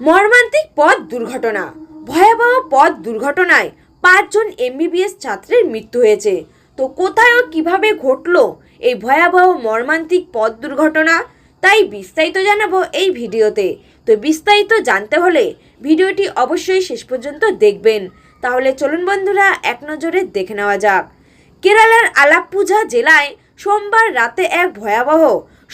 মর্মান্তিক পথ দুর্ঘটনা। ভয়াবহ পথ দুর্ঘটনায় পাঁচজন এমবিবিএস ছাত্রের মৃত্যু হয়েছে। তো কোথায় ও কীভাবে ঘটলো এই ভয়াবহ মর্মান্তিক পথ দুর্ঘটনা? তাই বিস্তারিত জানাব এই ভিডিওতে। তো বিস্তারিত জানতে হলে ভিডিওটি অবশ্যই শেষ পর্যন্ত দেখবেন। তাহলে চলুন বন্ধুরা, এক নজরে দেখে নেওয়া যাক। কেরালার আলাপ্পুঝা জেলায় সোমবার রাতে এক ভয়াবহ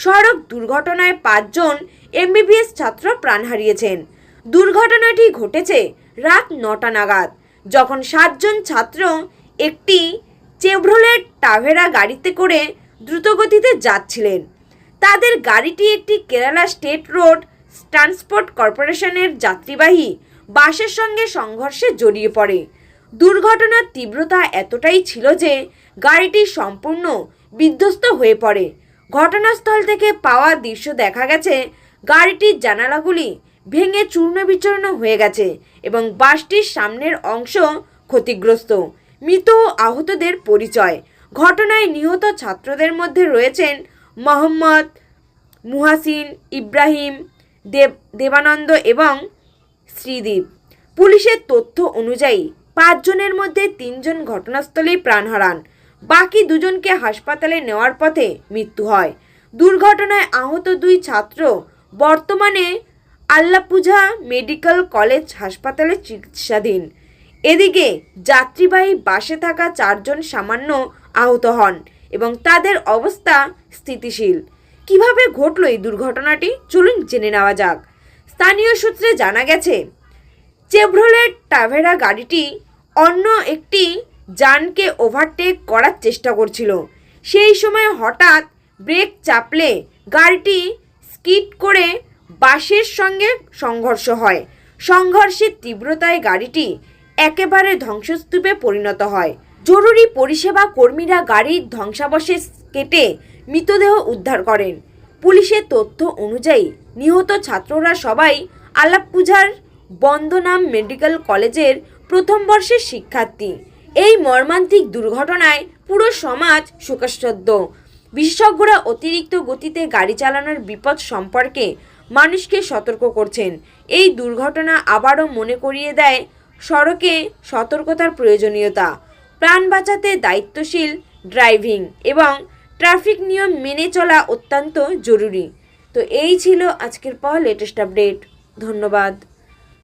সড়ক দুর্ঘটনায় পাঁচজন এমবিবিএস ছাত্র প্রাণ হারিয়েছেন। দুর্ঘটনাটি ঘটেছে রাত নটা নাগাদ, যখন সাতজন ছাত্র একটি চেভ্রোলেট টাভেরা গাড়িতে করে দ্রুতগতিতে যাচ্ছিলেন। তাদের গাড়িটি একটি কেরালা স্টেট রোড ট্রান্সপোর্ট কর্পোরেশনের যাত্রীবাহী বাসের সঙ্গে সংঘর্ষে জড়িয়ে পড়ে। দুর্ঘটনার তীব্রতা এতটাই ছিল যে গাড়িটি সম্পূর্ণ বিধ্বস্ত হয়ে পড়ে। ঘটনাস্থল থেকে পাওয়া দৃশ্য দেখা গেছে, গাড়িটির জানালাগুলি ভেঙে চূর্ণ বিচূর্ণ হয়ে গেছে এবং বাসটির সামনের অংশ ক্ষতিগ্রস্ত। মৃত ও আহতদের পরিচয়। ঘটনায় নিহত ছাত্রদের মধ্যে রয়েছেন মোহাম্মদ মুহাসিন ইব্রাহিম, দেব, দেবানন্দ এবং শ্রীদীপ। পুলিশের তথ্য অনুযায়ী পাঁচজনের মধ্যে তিনজন ঘটনাস্থলেই প্রাণ হারান। বাকি দুজনকে হাসপাতালে নেওয়ার পথে মৃত্যু হয়। দুর্ঘটনায় আহত দুই ছাত্র বর্তমানে আল্লাপূজা মেডিকেল কলেজ হাসপাতালে চিকিৎসাধীন। এদিকে যাত্রীবাহী বাসে থাকা চারজন সামান্য আহত হন এবং তাদের অবস্থা স্থিতিশীল। কীভাবে ঘটলো এই দুর্ঘটনাটি? চলুন জেনে নেওয়া যাক। স্থানীয় সূত্রে জানা গেছে চেভ্রোলেট টাভেরা গাড়িটি অন্য একটি যানকে ওভারটেক করার চেষ্টা করছিল। সেই সময় হঠাৎ ব্রেক চাপলে গাড়িটি স্কিড করে বাসের সঙ্গে সংঘর্ষ হয়। সংঘর্ষের তীব্রতায় গাড়িটি একেবারে ধ্বংসস্তূপে পরিণত হয়। জরুরি পরিষেবা কর্মীরা গাড়ির ধ্বংসাবশেষ কেটে মৃতদেহ উদ্ধার করেন। পুলিশের তথ্য অনুযায়ী নিহত ছাত্ররা সবাই আলাপ্পুঝার বন্দনাম মেডিকেল কলেজের প্রথম বর্ষের শিক্ষার্থী। এই মর্মান্তিক দুর্ঘটনায় পুরো সমাজ শোকাস্তব্ধ বিশেষজ্ঞরা অতিরিক্ত গতিতে গাড়ি চালানোর বিপদ সম্পর্কে মানুষকে সতর্ক করছেন। এই দুর্ঘটনা আবারও মনে করিয়ে দেয় সড়কে সতর্কতার প্রয়োজনীয়তা। প্রাণ বাঁচাতে দায়িত্বশীল ড্রাইভিং এবং ট্রাফিক নিয়ম মেনে চলা অত্যন্ত জরুরি। তো এই ছিল আজকের পর লেটেস্ট আপডেট ধন্যবাদ।